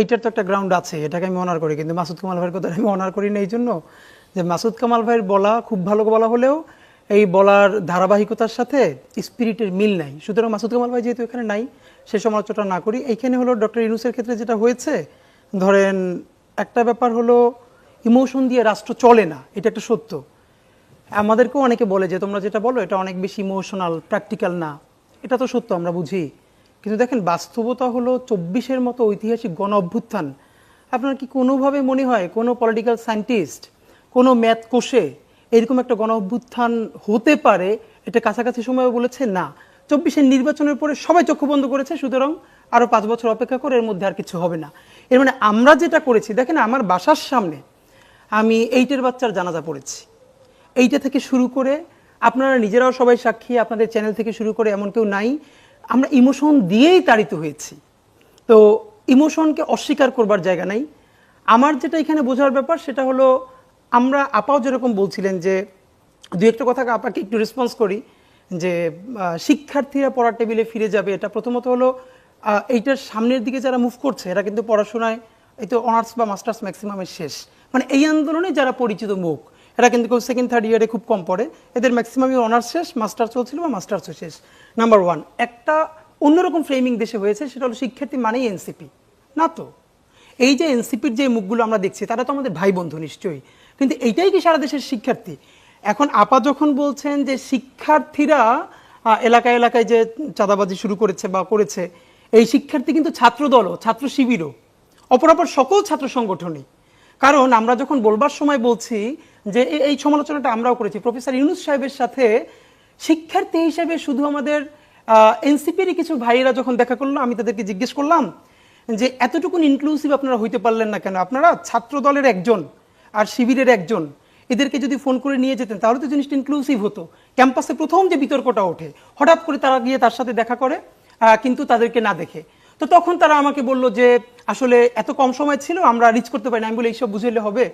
এইটার তো একটা গ্রাউন্ড আছে, এটাকে আমি অনার করি। কিন্তু মাসুদ কামাল ভাইয়ের কথা আমি অনার করি না এই জন্য যে মাসুদ কামাল ভাইয়ের বলা খুব ভালো বলা হলেও এই বলার ধারাবাহিকতার সাথে স্পিরিটের মিল নাই। সুতরাং মাসুদ কামাল ভাই যেহেতু এখানে নাই, সে সমালোচনা না করি। এইখানে হলো ডক্টর ইউনুসের ক্ষেত্রে যেটা হয়েছে, ধরেন একটা ব্যাপার হলো ইমোশন দিয়ে রাষ্ট্র চলে না, এটা একটা সত্য। আমাদেরকেও অনেকে বলে যে তোমরা যেটা বলো, এটা অনেক বেশি ইমোশনাল প্র্যাকটিক্যাল না। এটা তো সত্য, আমরা বুঝি। কিন্তু দেখেন বাস্তবতা হলো চব্বিশের মতো ঐতিহাসিক গণ অভ্যুত্থান আপনার কি কোনোভাবে মনে হয় কোনো পলিটিক্যাল সায়েন্টিস্ট কোনো ম্যাথ কোষে এরকম একটা গণ অভ্যুত্থান হতে পারে? এটা কাছাকাছি সময়ে বলেছে না। চব্বিশের নির্বাচনের পরে সবাই চক্ষু বন্ধ করেছে, সুতরাং আরও পাঁচ বছর অপেক্ষা করে এর মধ্যে আর কিছু হবে না। এর মানে আমরা যেটা করেছি, দেখেন আমার বাসার সামনে আমি এইটের বাচ্চার জানাজা পড়েছি। এইটা থেকে শুরু করে আপনারা নিজেরাও সবাই সাক্ষী, আপনাদের চ্যানেল থেকে শুরু করে এমন কেউ নাই। আমরা ইমোশন দিয়েই তাড়িত হয়েছি। তো ইমোশনকে অস্বীকার করবার জায়গা নাই। আমার যেটা এখানে বোঝার ব্যাপার সেটা হলো, আমরা আপাও যেরকম বলছিলেন যে দু একটা কথা আপাকে একটু রেসপন্স করি যে শিক্ষার্থীরা পড়ার টেবিলে ফিরে যাবে। এটা প্রথমত হলো এইটার সামনের দিকে যারা মুভ করছে, এরা কিন্তু পড়াশোনায়, এই তো অনার্স বা মাস্টার্স ম্যাক্সিমামের শেষ। মানে এই আন্দোলনে যারা পরিচিত মুখ এরা কিন্তু সেকেন্ড থার্ড ইয়ারে খুব কম পড়ে। এদের ম্যাক্সিমামই অনার্স শেষ মাস্টার্স চলছিল বা মাস্টার্সও শেষ। নাম্বার ওয়ান একটা অন্যরকম ফ্রেমিং দেশে হয়েছে, সেটা হলো শিক্ষার্থী মানেই এনসিপি না তো? এই যে এনসিপির যে মুখগুলো আমরা দেখছি, তারা তো আমাদের ভাই বন্ধু নিশ্চয়ই। কিন্তু এইটাই কি সারা দেশের শিক্ষার্থী? এখন আপা যখন বলছেন যে শিক্ষার্থীরা এলাকায় এলাকায় যে চাঁদাবাজি শুরু করেছে বা করেছে, এই শিক্ষার্থী কিন্তু ছাত্রদলও, ছাত্র শিবিরও। অপরাপর সকল ছাত্র সংগঠনই। কারণ আমরা যখন বলবার সময় বলছি যে এই সমালোচনাটা আমরাও করেছি, প্রফেসর ইউনুস সাহেবের সাথে শিক্ষার্থী হিসেবে শুধু আমাদের এনসিপির কিছু ভাইয়েরা যখন দেখা করল, আমি তাদেরকে জিজ্ঞেস করলাম যে এতটুকুন ইনক্লুসিভ আপনারা হইতে পারলেন না কেন? আপনারা ছাত্র দলের একজন আর শিবিরের একজন। এদেরকে যদি ফোন করে নিয়ে যেতেন, তাহলে তো জিনিসটা ইনক্লুসিভ হতো। ক্যাম্পাসে প্রথম যে বিতর্কটা ওঠে, হঠাৎ করে তারা গিয়ে তার সাথে দেখা করে কিন্তু তাদেরকে না দেখে। তো তখন তারা আমাকে বলল যে আসলে এত কম সময় ছিল আমরা রিচ করতে পারি না। আমি বলে এইসব বুঝাইলে হবে?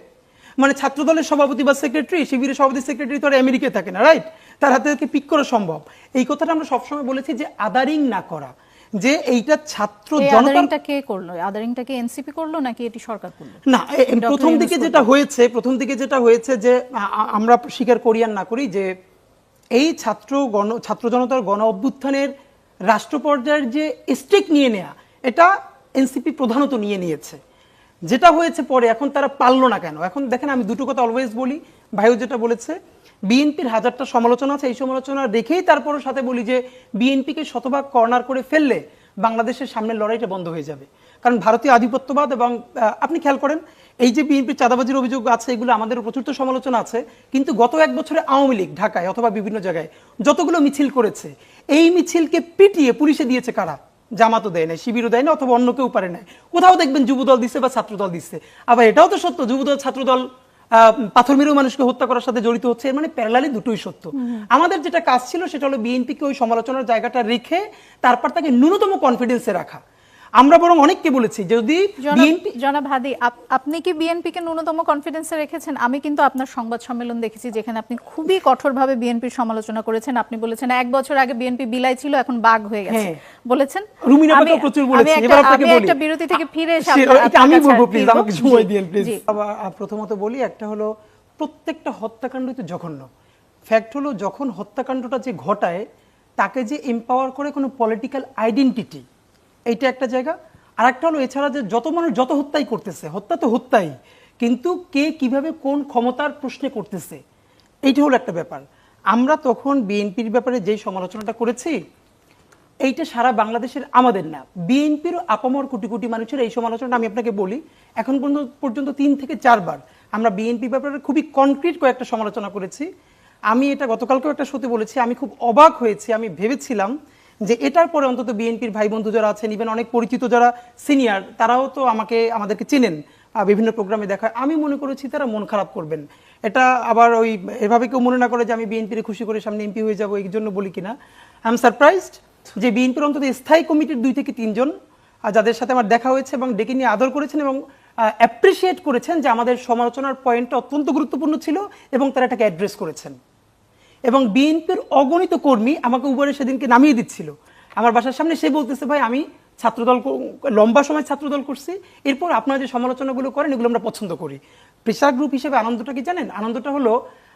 মানে ছাত্র দলের সভাপতি বা সেক্রেটারি শিবিরের সভাপতি সেক্রেটারি তো আর আমেরিকায় থাকে না রাইট তার হাতে থেকে পিক করা সম্ভব। এই কথাটা আমরা সবসময় বলেছি যে আদারিং না করা। যে এইটা ছাত্র আদারিংটা কে করল? আদারিংটা কি এনসিপি করল নাকি এটি সরকার করল? না. প্রথম দিকে যেটা হয়েছে প্রথম দিকে যেটা হয়েছে যে আমরা স্বীকার করি আর না করি যে এই ছাত্র গণ ছাত্র জনতার গণ অভ্যুত্থানের রাষ্ট্র পর্যায়ের যে স্টেক নিয়ে নেয়া এটা এনসিপি প্রধানত নিয়ে নিয়েছে। যেটা হয়েছে পরে, এখন তারা পারল না কেন? এখন দেখেন আমি দুটো কথা অলওয়েজ বলি। ভাইও যেটা বলেছে বিএনপির হাজারটা সমালোচনা আছে, এই সমালোচনা রেখেই তারপরও সাথে বলি যে বিএনপিকে শতভাগ কর্নার করে ফেললে বাংলাদেশের সামনের লড়াইটা বন্ধ হয়ে যাবে। কারণ ভারতীয় আধিপত্যবাদ এবং আপনি খেয়াল করেন, এই যে বিএনপির চাঁদাবাজির অভিযোগ আছে, এগুলো আমাদের প্রচুর তো সমালোচনা আছে, কিন্তু গত এক বছরে আওয়ামী লীগ ঢাকায় অথবা বিভিন্ন জায়গায় যতগুলো মিছিল করেছে, এই মিছিলকে পিটিয়ে পুলিশে দিয়েছে কারা? জামাতও দেয় নাই শিবিরও দেয় না অথবা অন্য কেউ পারে নাই। কোথাও দেখবেন যুবদল দিচ্ছে বা ছাত্রদল দিচ্ছে আবার এটাও তো সত্য যুবদল ছাত্রদল আহ, পাথর মেরেও মানুষকে হত্যা করার সাথে জড়িত হচ্ছে এর মানে প্যারালালি দুটোই সত্য। আমাদের যেটা কাজ ছিল সেটা হলো বিএনপিকে ওই সমালোচনার জায়গাটা রেখে তারপর তাকে ন্যূনতম কনফিডেন্সে রাখা। আমরা বরং অনেককে বলেছি যদি বিএনপি জনাব হাদি আপনি কি বিএনপি কে ন্যূনতম কনফিডেন্সে রেখেছেন? আমি কিন্তু আপনার সংবাদ সম্মেলন দেখেছি যেখানে আপনি খুবই কঠোরভাবে বিএনপির সমালোচনা করেছেন। আপনি বলেছেন এক বছর আগে বিএনপি বিলাই ছিল এখন বাঘ হয়ে গেছে। হ্যাঁ। বলেছেন? রুমিনা আমি- প্রচুর আমি বলেছে। একটা- এবার আপনাকে বলি একটা বিরতি থেকে ফিরে এসে এটা আমি বলব প্লিজ আমাকে সময় দিন প্লিজ। প্রথমত বলি একটা হলো প্রত্যেকটা হত্যাকাণ্ডই তো জঘন্য। ফ্যাক্ট হলো যখন হত্যাকাণ্ডটা যে ঘটায় তাকে যে এম্পাওয়ার করে কোনো পলিটিক্যাল আইডেন্টিটি এইটা একটা জায়গা। আর একটা হলো এছাড়া যে যত মানুষ যত হত্যাই করতেছে, হত্যা তো হত্যাই, কিন্তু কে কীভাবে কোন ক্ষমতার প্রশ্নে করতেছে, এইটা হলো একটা ব্যাপার। আমরা তখন বিএনপির ব্যাপারে যেই সমালোচনাটা করেছি, এইটা সারা বাংলাদেশের আমাদের না। বিএনপিরও আপামর কোটি কোটি মানুষের এই সমালোচনা আমি আপনাকে বলি, এখন পর্যন্ত পর্যন্ত তিন থেকে চারবার আমরা বিএনপি ব্যাপারে খুবই কনক্রিট কয়েকটা সমালোচনা করেছি। আমি এটা গতকালকেও একটা শোতে বলেছি, আমি খুব অবাক হয়েছি, আমি ভেবেছিলাম যে এটার পরে অন্তত বিএনপির ভাই বন্ধু যারা আছেন ইভেন অনেক পরিচিত যারা সিনিয়র তারাও তো আমাকে, আমাদেরকে চেনেন বিভিন্ন প্রোগ্রামে দেখা আমি মনে করেছি তারা মন খারাপ করবেন। এটা আবার ওই, এভাবে কেউ মনে না করে যে আমি বিএনপির খুশি করে সামনে এমপি হয়ে যাব, এই জন্য বলি কিনা। আই এম সারপ্রাইজড যে বিএনপির অন্তত স্থায়ী কমিটির দুই থেকে তিনজন যাদের সাথে আমার দেখা হয়েছে এবং ডেকে নিয়ে আদর করেছেন এবং অ্যাপ্রিসিয়েট করেছেন যে আমাদের সমালোচনার পয়েন্টটা অত্যন্ত গুরুত্বপূর্ণ ছিল এবং তারা এটাকে অ্যাড্রেস করেছেন। এবং বিএনপির অগণিত কর্মী আমাকে উবারে সেদিনকে নামিয়ে দিচ্ছিল। আমার বাসার সামনে সে বলতেছে, ভাই, আমি ছাত্রদল লম্বা সময় ছাত্রদল করছি। এরপর আপনারা যে সমালোচনাগুলো করেন, এগুলো আমরা পছন্দ করি। প্রেশার গ্রুপ হিসেবে আনন্দটা কি জানেন? আনন্দটা হলো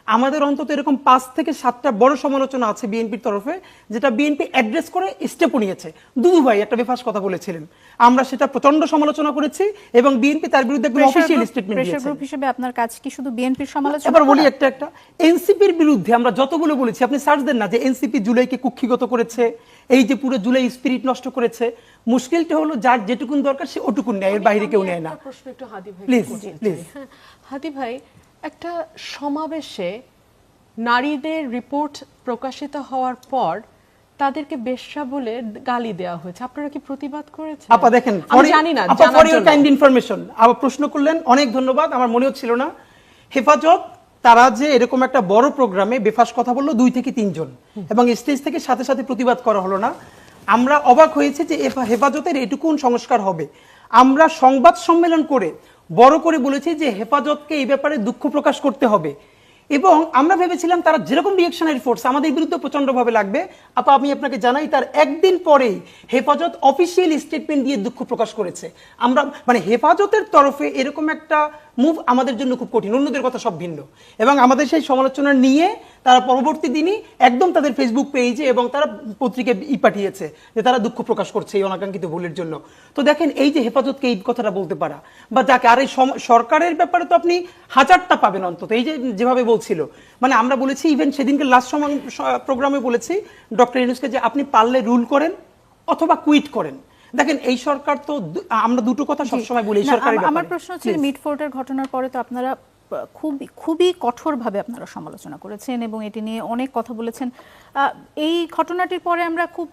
আমাদের অন্তত এরকম পাঁচ থেকে সাতটা বড় সমালোচনা আছে বিএনপির তরফে যেটা বিএনপি অ্যাড্রেস করে স্টেপও নিয়েছে। দুদু ভাই একটা বেফাস কথা বলেছিলেন। আমরা সেটা প্রচণ্ড সমালোচনা করেছি এবং বিএনপি তার বিরুদ্ধে একদম অফিসিয়াল স্টেটমেন্ট দিয়েছে। গ্রুপ হিসেবে আপনার কাজ কি শুধু বিএনপির সমালোচনা এবার বলি একটা একটা। এনসিপির বিরুদ্ধে আমরা যতগুলো বলেছি আপনি সার্চ দেন না যে এনসিপি জুলাইকে কুক্ষিগত করেছে এই যে পুরো জুলাই স্পিরিট নষ্ট করেছে। মুশকিলটা হলো যার যেটুকুন দরকার সে ওটুকুন নেয় এর বাইরে কেউ নেয় না। প্রশ্ন একটু হাদি ভাই please. হ্যাঁ, হাদি ভাই একটা সমাবেশে নারীদের রিপোর্ট প্রকাশিত হওয়ার পর তাদেরকে বেশ্যা বলে গালি দেওয়া হয়েছে। আপনারা কি প্রতিবাদ করেছেন? আপা দেখেন আমি জানি না আপা ফর জন্য। কাইন্ড ইনফরমেশন আবার প্রশ্ন করলেন অনেক ধন্যবাদ আমার মনেও ছিল না। হেফাজত তারা যে এরকম একটা বড় প্রোগ্রামে বেফাস কথা বলল দুই থেকে তিনজন এবং স্টেজ থেকে সাথে সাথে প্রতিবাদ করা হলো না। আমরা অবাক হয়েছে যে হেফাজতের এটুকুন সংস্কার হবে। আমরা সংবাদ সম্মেলন করে বড় করে বলেছি যে হেফাজতকে এই ব্যাপারে দুঃখ প্রকাশ করতে হবে। এবং আমরা ভেবেছিলাম তারা যেরকম রিয়েকশনারি ফোর্স আমাদের বিরুদ্ধে প্রচণ্ডভাবে লাগবে। আপ, আমি আপনাকে জানাই, তার একদিন পরেই হেফাজত অফিসিয়াল স্টেটমেন্ট দিয়ে দুঃখ প্রকাশ করেছে। আমরা মানে হেফাজতের তরফে এরকম একটা মুভ আমাদের জন্য খুব কঠিন, অন্যদের কথা সব ভিন্ন। এবং আমাদের সেই সমালোচনা নিয়ে তারা পরবর্তী দিনই একদম তাদের ফেসবুক পেজে এবং তারা পত্রিকায় ই পাঠিয়েছে যে তারা দুঃখ প্রকাশ করছে এই অনাকাঙ্ক্ষিত ভুলের জন্য। তো দেখেন এই যে হেফাজতকে এই কথাটা বলতে পারা, বা যাকে, আর এই সরকারের ব্যাপারে তো আপনি হাজারটা পাবেন অন্তত, এই যে যেভাবে বলছিল। মানে আমরা বলেছি ইভেন সেদিনকে লাস্ট সময় প্রোগ্রামে বলেছি ডক্টর ইউনুসকে যে আপনি পারলে রুল করেন অথবা কুইট করেন। দেখেন এই সরকার তো আমরা দুটো কথা সবসময় বলি সরকারের আমার প্রশ্ন হচ্ছে. মিডফোর্টের ঘটনার পরে তো আপনারা আহ, খুবই কঠোরভাবে আপনারা সমালোচনা করেছেন এবং এটি নিয়ে অনেক কথা বলেছেন। এই ঘটনাটির পরে আমরা খুব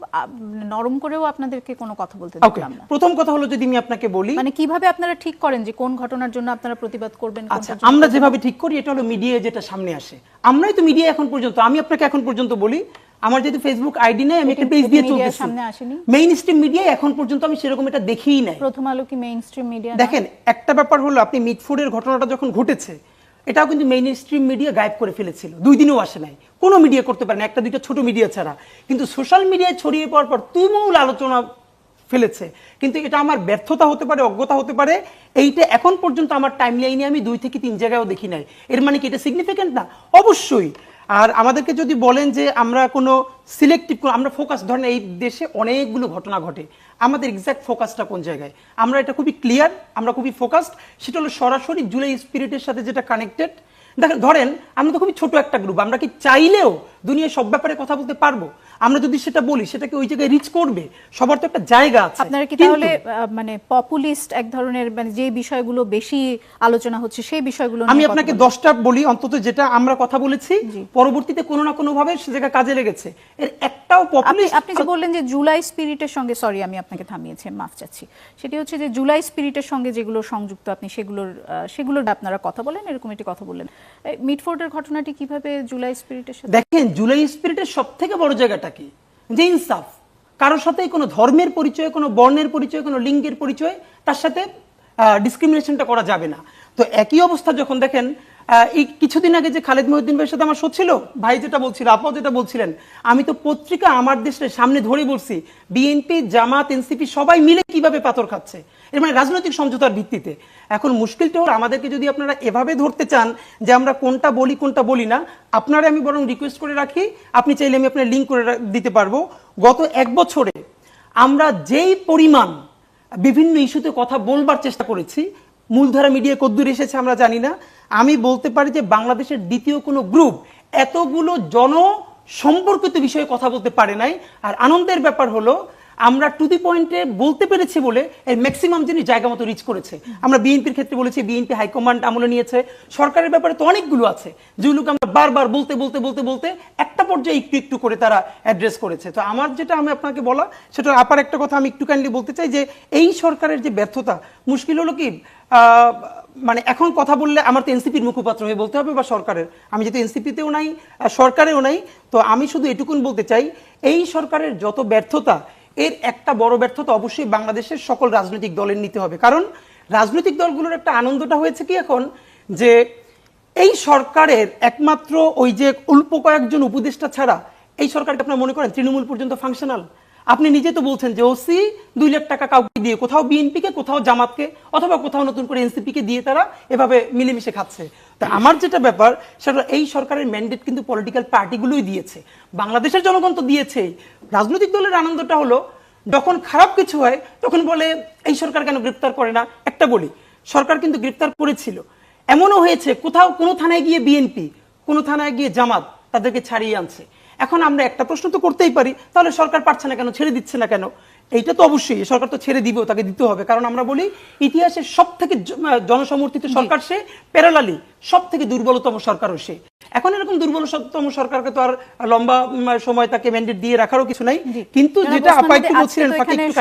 নরম করেও আপনাদেরকে কোনো কথা বলতে দেখলাম না। প্রথম কথা হলো যদি আমি আপনাকে বলি মানে কীভাবে আপনারা ঠিক করেন যে কোন ঘটনার জন্য আপনারা প্রতিবাদ করবেন আচ্ছা আমরা যেভাবে ঠিক করি এটা হলো মিডিয়া যেটা সামনে আসে। আমরাই তো মিডিয়া এখন পর্যন্ত আমি আপনাকে এখন পর্যন্ত বলি আমার যেহেতু ফেসবুক আইডি নেই আমি একটা পেজ দিয়ে চলতেছি। সামনে আসেনি? মেইন স্ট্রিম মিডিয়া এখন পর্যন্ত আমি সেরকম এটা দেখিই নাই। প্রথম আলো কি মেইন স্ট্রিম মিডিয়া দেখেন একটা ব্যাপার হলো আপনি মিটফুডের ঘটনাটা যখন ঘটেছে এটাও কিন্তু মেইন স্ট্রিম মিডিয়া গায়েব করে ফেলেছিল। দুই দিনও আসে নাই। কোনো মিডিয়া করতে পারে না একটা দুইটা ছোট মিডিয়া ছাড়া। কিন্তু সোশ্যাল মিডিয়ায় ছড়িয়ে পড়ার পর তুমুল আলোচনা ফেলেছে। কিন্তু এটা আমার ব্যর্থতা হতে পারে অজ্ঞতা হতে পারে। এইটা এখন পর্যন্ত আমার টাইম লাইনে আমি দুই থেকে তিন জায়গায়ও দেখি নাই। এর মানে কি এটা সিগনিফিকেন্ট না? অবশ্যই। আর আমাদেরকে যদি বলেন যে আমরা কোনো সিলেক্টিভ আমরা ফোকাস ধরেন এই দেশে অনেকগুলো ঘটনা ঘটে, আমাদের এক্স্যাক্ট ফোকাসটা কোন জায়গায়? আমরা এটা খুবই ক্লিয়ার আমরা খুবই ফোকাসড সেটা হলো সরাসরি জুলাই স্পিরিটের সাথে যেটা কানেক্টেড দেখেন, ধরেন, আমরা তো খুবই ছোট একটা গ্রুপ আমরা কি চাইলেও দুনিয়ার সব ব্যাপারে কথা বলতে পারব। আমরা যদি সেটা বলি সেটাকে ওই জায়গায় রিচ করবে সবার তো একটা জায়গা আছে। আপনারা কি তাহলে মানে পপুলিস্ট এক ধরনের মানে যে বিষয়গুলো বেশি আলোচনা হচ্ছে সেই বিষয়গুলো আমি আপনাকে? দশটা বলি অন্তত যেটা আমরা কথা বলেছি। পরবর্তীতে কোনো না কোনো ভাবে সে জায়গা কাজে লেগেছে। এর একটাও আপনি পপুলিস্ট আপনি যে বললেন যে জুলাই স্পিরিটের সঙ্গে সরি আমি আপনাকে থামিয়েছি মাফ চাচ্ছি। সেটি হচ্ছে যে জুলাই স্পিরিটের সঙ্গে যেগুলো সংযুক্ত আপনি সেগুলোর সেগুলোর আপনারা কথা বলেন এরকম একটি কথা বললেন। এই মিডফোর্ডের ঘটনাটি কীভাবে জুলাই স্পিরিটের সাথে দেখেন জুলাই স্পিরিটের সব থেকে বড় জায়গাটা কি? যে ইনসাফ। কারোর সাথে কোনো ধর্মের পরিচয়, কোনো বর্ণের পরিচয়, কোনো লিঙ্গের পরিচয়, তার সাথে ডিসক্রিমিনেশনটা করা যাবে না। তো একই অবস্থা যখন দেখেন এই কিছুদিন আগে যে খালেদ মহিউদ্দিন ভাইয়ের সাথে আমার শো ছিল, ভাই যেটা বলছিল আপাও যেটা বলছিলেন, আমি তো পত্রিকা আমার দেশের সামনে ধরে বলছি, বিএনপি, জামাত, এনসিপি সবাই মিলে কীভাবে পাথর খাচ্ছে? এর মানে রাজনৈতিক সমঝোতার ভিত্তিতে। এখন মুশকিলটা হলো, আমাদেরকে যদি আপনারা এভাবে ধরতে চান যে আমরা কোনটা বলি কোনটা বলি না, আপনারা আমি বরং রিকোয়েস্ট করে রাখি, আপনি চাইলে আমি আপনার লিঙ্ক করে দিতে পারব। গত এক বছরে আমরা যেই পরিমাণ বিভিন্ন ইস্যুতে কথা বলবার চেষ্টা করেছি, মূলধারা মিডিয়া কদ্দূর এসেছে আমরা জানি না আমি বলতে পারি যে বাংলাদেশের দ্বিতীয় কোনো গ্রুপ এতগুলো জন সম্পর্কিত বিষয়ে কথা বলতে পারে নাই। আর আনন্দের ব্যাপার হলো আমরা টু দি পয়েন্টে বলতে পেরেছি বলে এর ম্যাক্সিমাম জিনিস জায়গা মতো রিচ করেছে। আমরা বিএনপির ক্ষেত্রে বলেছি বিএনপি হাইকমান্ড আমলে নিয়েছে। সরকারের ব্যাপারে তো অনেকগুলো আছে। যেগুলোকে আমরা বারবার বলতে বলতে বলতে বলতে একটা পর্যায়ে একটু একটু করে তারা অ্যাড্রেস করেছে। তো আমার যেটা আমি আপনাকে বলা, সেটা আপার একটা কথা আমি একটু কাইন্ডলি বলতে চাই যে, এই সরকারের যে ব্যর্থতা, মুশকিল হলো কি মানে এখন কথা বললে আমার তো এনসিপির মুখপাত্র হয়ে বলতে হবে বা সরকারের। আমি যেহেতু এনসিপিতেও নাই সরকারেও নাই, তো আমি শুধু এটুকুন বলতে চাই, এই সরকারের যত ব্যর্থতা এর একটা বড় ব্যর্থতা অবশ্যই বাংলাদেশের সকল রাজনৈতিক দলের নিতে হবে। কারণ রাজনৈতিক দলগুলোর একটা আনন্দটা হয়েছে কি এখন? যে এই সরকারের একমাত্র ওই যে অল্প কয়েকজন উপদেষ্টা ছাড়া এই সরকারকে আপনার মনে করেন তৃণমূল পর্যন্ত ফাংশনাল আপনি নিজে তো বলছেন যে ওসি দুই লাখ টাকা কাউকে দিয়ে, কোথাও বিএনপি কে কোথাও জামাতকে, অথবা কোথাও নতুন করে এনসিপি কে দিয়ে তারা এভাবে মিলেমিশে খাচ্ছে। তা আমার যেটা ব্যাপার, সেটা এই সরকারের ম্যান্ডেট কিন্তু পলিটিক্যাল পার্টিগুলোই দিয়েছে। বাংলাদেশের জনগণ তো দিয়েছেই। রাজনৈতিক দলের আনন্দটা হলো, যখন খারাপ কিছু হয়, তখন বলে, এই সরকার কেন গ্রেপ্তার করে না? একটা বলি, সরকার কিন্তু গ্রেপ্তার করেছিল। এমনও হয়েছে, কোথাও কোনো থানায় গিয়ে বিএনপি কোনো থানায় গিয়ে জামাত তাদেরকে ছাড়িয়ে আনছে। এখন আমরা একটা প্রশ্ন তো করতেই পারি, তাহলে সরকার পারছে না কেন, ছেড়ে দিচ্ছে না কেন? এইটা তো অবশ্যই, সরকার তো ছেড়ে দিবেও, তাকে দিতে হবে। কারণ আমরা বলি, ইতিহাসের সব থেকে জনসমর্থিত সরকার সে প্যারালালি সব থেকে দুর্বলতম সরকারও সে। এখন এরকম দুর্বলতম সরকারকে তো আর লম্বা সময় তাকে ম্যান্ডেট দিয়ে রাখারও কিছু নাই। কিন্তু যেটা আপা একটু বলছিলেন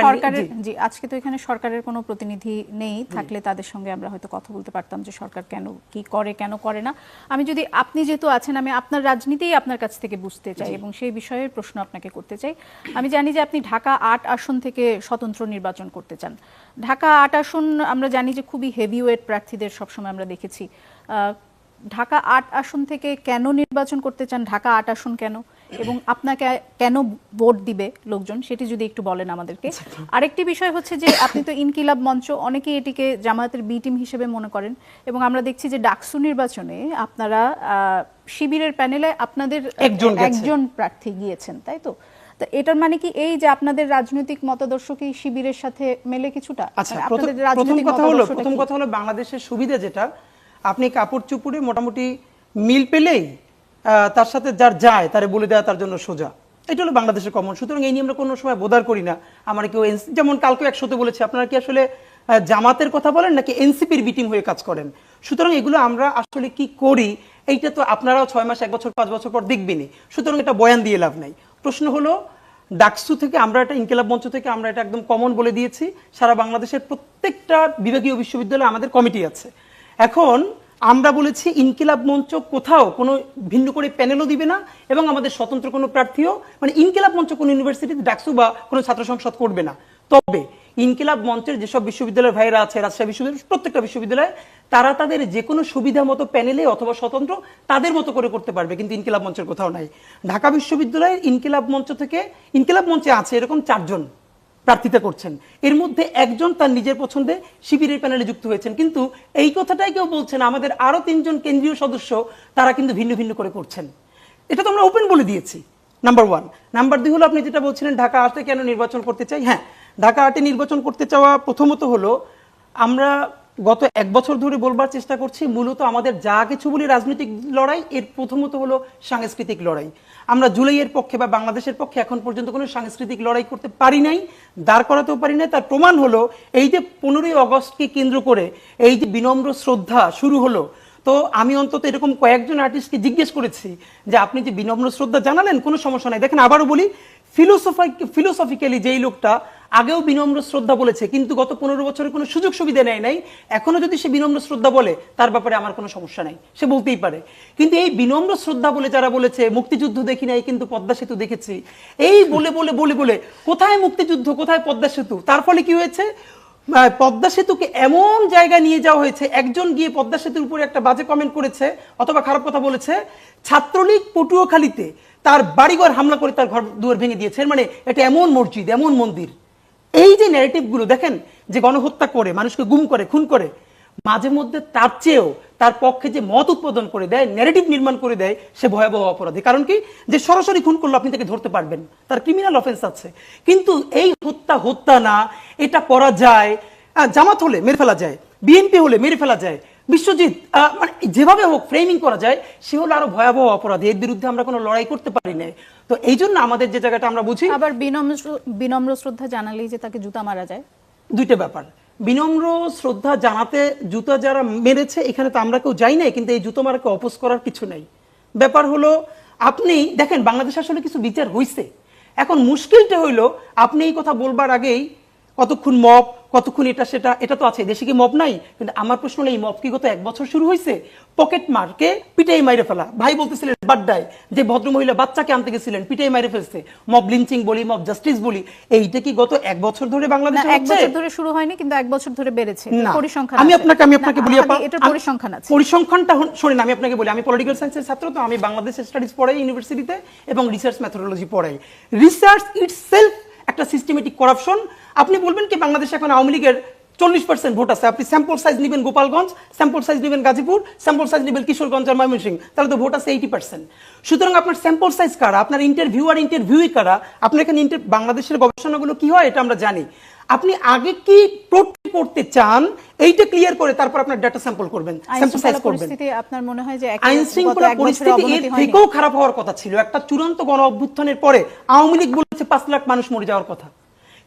সরকারের জি। আজকে তো এখানে সরকারের কোনো প্রতিনিধি নেই। থাকলে তাদের সঙ্গে আমরা হয়তো কথা বলতে পারতাম যে সরকার কেন কি করে কেন করে না। আমি যদি আপনি যেহেতু আছেন আমি আপনার রাজনীতিই আপনার কাছ থেকে বুঝতে চাই এবং সেই বিষয়ে প্রশ্ন আপনাকে করতে চাই। আমি জানি যে আপনি ঢাকা আট আসন থেকে স্বতন্ত্র নির্বাচন করতে চান। ঢাকা আট আসন আমরা জানি যে খুবই হেভি ওয়েট প্রার্থীদের সবসময় আমরা দেখেছি। ঢাকা আট আসন থেকে কেন নির্বাচন করতে চান? ঢাকা আট আসন কেন? এবং আপনাকে কেন ভোট দিবে লোকজন? সেটি যদি একটু বলেন আমাদেরকে। আরেকটি বিষয় হচ্ছে যে আপনি তো ইনকিলাব মঞ্চ অনেকেই এটিকে জামায়াতের বি টিম হিসেবে মনে করেন। এবং আমরা দেখছি যে ডাকসু নির্বাচনে আপনারা আহ, শিবিরের প্যানেলে আপনাদের একজন প্রার্থী গিয়েছেন তাই তো? তো এটার মানে কি এই যে আপনাদের রাজনৈতিক মতাদর্শ কি শিবিরের সাথে মেলে কিছুটা? আচ্ছা মানে প্রথম আপনাদের রাজনৈতিক কথা হলো প্রথম কথা হলো বাংলাদেশের সুবিধা যেটা আপনি কাপড় চুপুরে মোটামুটি মিল পেলেই তার সাথে যার যায়, তারে বলে দেওয়া তার জন্য সোজা। এটা হলো বাংলাদেশের কমন সুতরাং এই নিয়ে আমরা কোনো সময় বোধার করি না। আমার কেউ যেমন কালকে একসাথে বলেছে, আপনারা কি আসলে জামাতের কথা বলেন নাকি এনসিপির বিটিং হয়ে কাজ করেন? সুতরাং এগুলো আমরা আসলে কি করি, এইটা তো আপনারাও ছয় মাস, এক বছর, পাঁচ বছর পর দেখবেনই। সুতরাং এটা বয়ান দিয়ে লাভ নাই। প্রশ্ন হলো, ডাকসু থেকে আমরা এটা ইনকেলাব মঞ্চ থেকে আমরা এটা একদম কমন বলে দিয়েছি। সারা বাংলাদেশের প্রত্যেকটা বিভাগীয় বিশ্ববিদ্যালয়ে আমাদের কমিটি আছে। এখন আমরা বলেছি ইনকিলাব মঞ্চ কোথাও কোনো ভিন্ন করে প্যানেলও দিবে না এবং আমাদের স্বতন্ত্র কোনো প্রার্থীও মানে ইনকিলাব মঞ্চ কোনো ইউনিভার্সিটিতে ডাকসু বা কোনো ছাত্র সংসদ করবে না। তবে ইনকিলাব মঞ্চের যেসব বিশ্ববিদ্যালয়ের ভাইরা আছে, রাজশাহী বিশ্ববিদ্যালয় প্রত্যেকটা বিশ্ববিদ্যালয়ে, তারা তাদের যে কোনো সুবিধা মতো প্যানেলে অথবা স্বতন্ত্র তাদের মতো করে করতে পারবে, কিন্তু ইনকিলাব মঞ্চের কোথাও নাই। ঢাকা বিশ্ববিদ্যালয়ের ইনকিলাব মঞ্চ থেকে, ইনকিলাব মঞ্চে আছে এরকম চারজন। প্রার্থিতা করছেন। এর মধ্যে একজন তার নিজের পছন্দে শিবিরের প্যানেলে যুক্ত হয়েছেন। কিন্তু এই কথাটাই কেউ বলছেন আমাদের আরও তিনজন কেন্দ্রীয় সদস্য তারা কিন্তু ভিন্ন ভিন্ন করে করছেন। এটা তো আমরা ওপেন বলে দিয়েছি নাম্বার ওয়ান নাম্বার দুই হলো, আপনি যেটা বলছিলেন, ঢাকা আটে কেন নির্বাচন করতে চাই? হ্যাঁ ঢাকা আটে নির্বাচন করতে চাওয়া প্রথমত হলো, আমরা গত এক বছর ধরে বলবার চেষ্টা করছি, মূলত আমাদের যা কিছু বলি রাজনৈতিক লড়াই, এর প্রথমত হলো সাংস্কৃতিক লড়াই। আমরা জুলাইয়ের পক্ষে বা বাংলাদেশের পক্ষে এখন পর্যন্ত কোনো সাংস্কৃতিক লড়াই করতে পারি নাই, দাঁড় করাতেও পারি নাই। তার প্রমাণ হলো এই যে পনেরোই অগস্টকে কেন্দ্র করে এই যে বিনম্র শ্রদ্ধা শুরু হলো, তো আমি অন্তত এরকম কয়েকজন আর্টিস্টকে জিজ্ঞেস করেছি যে, আপনি যে বিনম্র শ্রদ্ধা জানালেন, কোনো সমস্যা নাই। দেখেন, আবারও বলি ফিলোসফাই ফিলোসফিক্যালি যেই লোকটা আগেও বিনম্র শ্রদ্ধা বলেছে, কিন্তু গত পনেরো বছরের কোনো সুযোগ সুবিধা নেয় নাই। এখনও যদি সে বিনম্র শ্রদ্ধা বলে, তার ব্যাপারে আমার কোনো সমস্যা নাই। সে বলতেই পারে। কিন্তু এই বিনম্র শ্রদ্ধা বলে যারা বলেছে, মুক্তিযুদ্ধ দেখি নাই, কিন্তু পদ্মা সেতু দেখেছি। এই বলে বলে বলে বলে, কোথায় মুক্তিযুদ্ধ, কোথায় পদ্মা সেতু? তার ফলে কি হয়েছে? পদ্মা সেতুকে এমন জায়গায় নিয়ে যাওয়া হয়েছে, একজন গিয়ে পদ্মা সেতুর উপরে একটা বাজে কমেন্ট করেছে, অথবা খারাপ কথা বলেছে। ছাত্রলীগ পটুয়াখালীতে তার বাড়িঘর হামলা করে তার ঘর দুয়ার ভেঙে দিয়েছে। মানে এটা এমন মসজিদ, এমন মন্দির। এই যে ন্যারেটিভগুলো, দেখেন যে গণহত্যা করে, মানুষকে গুম করে, খুন করে, মাঝে মধ্যে তার চেয়েও তার পক্ষে যে মত উৎপাদন করে দেয় ন্যারেটিভ নির্মাণ করে দেয়, সে ভয়াবহ অপরাধী। কারণ কি? যে সরাসরি খুন করলে আপনি তাকে ধরতে পারবেন। তার ক্রিমিনাল অফেন্স আছে। কিন্তু এই হত্যা হত্যা না, এটা করা যায় জামাত হলে মেরে ফেলা যায় বিএনপি হলে মেরে ফেলা যায়, বিশ্বজিৎ মানে যেভাবে হোক ফ্রেমিং করা যায়, সে হলো আরও ভয়াবহ অপরাধী। এর বিরুদ্ধে আমরা কোনো লড়াই করতে পারি না তো এই জন্য আমাদের যে জায়গাটা আমরা বুঝি আবার বিনম্র বিনম্র শ্রদ্ধা জানালেই যে তাকে জুতা মারা যায়। দুইটা ব্যাপার। বিনম্র শ্রদ্ধা জানাতে জুতা যারা মেরেছে এখানে তো আমরা কেউ যাই নাই কিন্তু এই জুতো মারাকে অপোজ করার কিছু নাই। ব্যাপার হলো আপনি দেখেন বাংলাদেশ আসলে কিছু বিচার হইছে। এখন মুশকিলটা হইল আপনি এই কথা বলবার আগেই কতক্ষণ মপ কতক্ষণ এটা সেটা এটা তো আছে। দেশে কি মপ নাই? কিন্তু আমার প্রশ্ন হলো এই মপ কি গত এক বছর শুরু হয়েছে? পকেট মারকে পিটাই মাইরে ফেলা। ভাই বলতেছিলেন বাড্ডায় যে ভদ্রমহিলা বাচ্চাকে আনতে গেছিলেন পিটাই মাইরে ফেলছে। মব লিঞ্চিং বলি মব জাস্টিস বলি এইটা কি গত এক বছর ধরে বাংলাদেশে এক বছর ধরে শুরু হয়নি কিন্তু এক বছর ধরে বেড়েছে। পরিসংখ্যান আমি আপনাকে আমি আপনাকে বলি আমি- পরিসংখ্যান আছে। পরিসংখ্যানটা শোনেন আমি আপনাকে বলি আমি পলিটিক্যাল সায়েন্সের ছাত্র তো আমি বাংলাদেশ স্টাডিজ পড়াই ইউনিভার্সিটিতে এবং রিসার্চ মেথোডোলজি পড়াই। রিসার্চ ইটস সেলফ একটা সিস্টেমেটিক করাপশন আপনি বলবেন কি বাংলাদেশে এখন আওয়ামী লীগের চল্লিশ পার্সেন্ট ভোট আছে। আপনি স্যাম্পল সাইজ নেবেন গোপালগঞ্জ স্যাম্পল সাইজ নেবেন গাজীপুর স্যাম্পল সাইজ নেবেন কিশোরগঞ্জ আর ময়মনসিংহ। তাহলে তো ভোট আছে এইটি পার্সেন্ট সুতরাং আপনার স্যাম্পল সাইজ কারা? আপনার ইন্টারভিউ আর ইন্টারভিউই কারা? আপনার এখানে inter- বাংলাদেশের গবেষণাগুলো কি হয় এটা আমরা জানি। আপনি আগে কি করতে চান এইটা ক্লিয়ার করে তারপর আপনার ডাটা স্যাম্পল করবেন স্যাম্পল সাইজ করবেন। আপনার মনে হয় যে আইন শৃঙ্খলা পরিস্থিতি এর থেকেও খারাপ হওয়ার কথা ছিল। একটা চূড়ান্ত গণ অভ্যুত্থানের পরে আওয়ামী লীগ পাঁচ লাখ মানুষ মরে যাওয়ার কথা।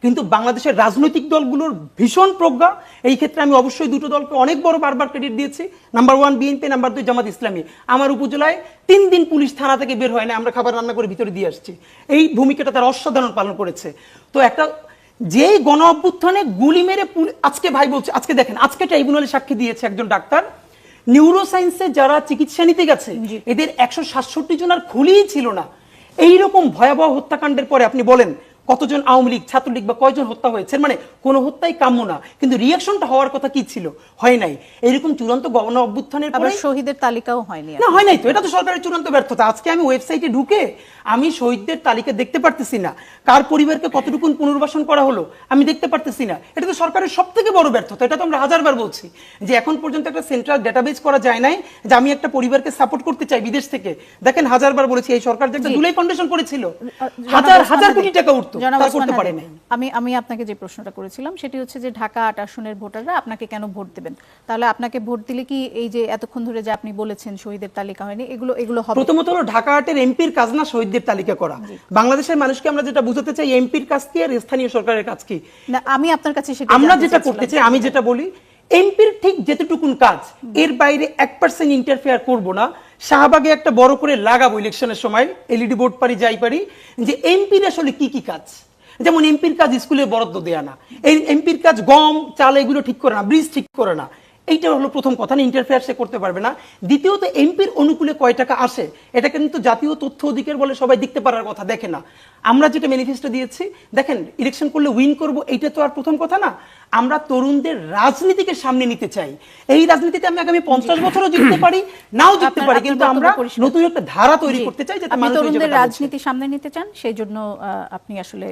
কিন্তু বাংলাদেশের রাজনৈতিক দলগুলোর ভীষণ প্রজ্ঞা এই ক্ষেত্রে আমি অবশ্যই দুটো দলকে অনেক বড় বারবার ক্রেডিট দিয়েছি। নাম্বার ওয়ান বিএনপি নাম্বার দুই জামাত ইসলামী। আমার উপজেলায় তিন দিন পুলিশ থানা থেকে বের হয় না আমরা খাবার রান্না করে ভিতরে দিয়ে আসছি। এই ভূমিকাটা তারা অসাধারণ পালন করেছে। তো একটা যেই গণ অভ্যুত্থানে গুলি মেরে আজকে ভাই বলছে আজকে দেখেন আজকে ট্রাইব্যুনালে সাক্ষী দিয়েছে একজন ডাক্তার। নিউরোসায়েন্সে যারা চিকিৎসা নিতে গেছে এদের একশো সাতষট্টি জন আর খুলেই ছিল না। এইরকম ভয়াবহ হত্যাকাণ্ডের পরে আপনি বলেন কতজন আওয়ামী লীগ ছাত্রলীগ বা কয়জন হত্যা হয়েছে? মানে কোনো হত্যাই কাম্য না। কিন্তু রিয়াকশনটা হওয়ার কথা কি ছিল? হয় নাই। এরকম চূড়ান্ত গণ অভ্যুত্থানের পরে শহীদের তালিকাও হয়নি না হয় নাই তো। এটা তো সরকারের চূড়ান্ত ব্যর্থতা। আজকে আমি ওয়েবসাইটে ঢুকে আমি শহীদদের তালিকা দেখতে পারতেছি না। কার পরিবারকে কতটুকু পুনর্বাসন করা হলো আমি দেখতে পারতেছি না। এটা তো সরকারের সব থেকে বড় ব্যর্থতা। এটা তো আমরা হাজারবার বলছি যে এখন পর্যন্ত একটা সেন্ট্রাল ডেটাবেস করা যায় নাই যে আমি একটা পরিবারকে সাপোর্ট করতে চাই বিদেশ থেকে। দেখেন হাজারবার বলেছি এই সরকার যে একটা জুলাই ফাউন্ডেশন করেছিল। হাজার হাজার কোটি টাকা উঠতো। করতে পারে নাই আমি আমি আপনাকে যে প্রশ্নটা করেছিলাম সেটি হচ্ছে যে ঢাকা আট আসনের ভোটাররা আপনাকে কেন ভোট দেবেন? তাহলে আপনাকে ভোট দিলে কি এই যে এতক্ষণ ধরে যে আপনি বলেছেন শহীদের তালিকা হয়নি এগুলো এগুলো হবে? প্রথমত হলো ঢাকা আটের এমপির কাজ না শহীদদের তালিকা করা। বাংলাদেশের মানুষকে আমরা যেটা বুঝাতে চাই এমপির কাজ কি আর স্থানীয় সরকারের কাজ কি? না আমি আপনার কাছে সেটা আমরা যেটা করতে চাই আমি যেটা বলি এমপির ঠিক যেতটুকুন কাজ এর বাইরে এক পার্সেন্ট ইন্টারফেয়ার করব না। শাহবাগে একটা বড় করে লাগাবো ইলেকশনের সময়, এলইডি বোর্ড পারি, যাই পারি, যে এমপির আসলে কি কি কাজ? যেমন এমপির কাজ স্কুলে বরাদ্দ দেয়া না। এই এমপির কাজ গম, চাল এগুলো ঠিক করে না, ব্রিজ ঠিক করে না। এইটা হলো প্রথম কথা না ইন্টারফেয়ার সে করতে পারবে না। দ্বিতীয়ত এমপির অনুকূলে কয় টাকা আসে এটা কিন্তু জাতীয় তথ্য অধিকার বলে সবাই দেখতে পারার কথা দেখে না। আমরা যেটা ম্যানিফেস্টো দিয়েছি দেখেন ইলেকশন করলে উইন করব এইটা তো আর প্রথম কথা না। আমরা তরুণদের রাজনীতিকে সামনে নিতে চাই। এই রাজনীতিতে আমি আগামী পঞ্চাশ বছরও জিততে পারি নাও জিততে পারি কিন্তু আমরা নতুন একটা ধারা তৈরি করতে চাই যাতে তরুণদের রাজনীতি সামনে নিতে চান সেই জন্য আপনি আসলে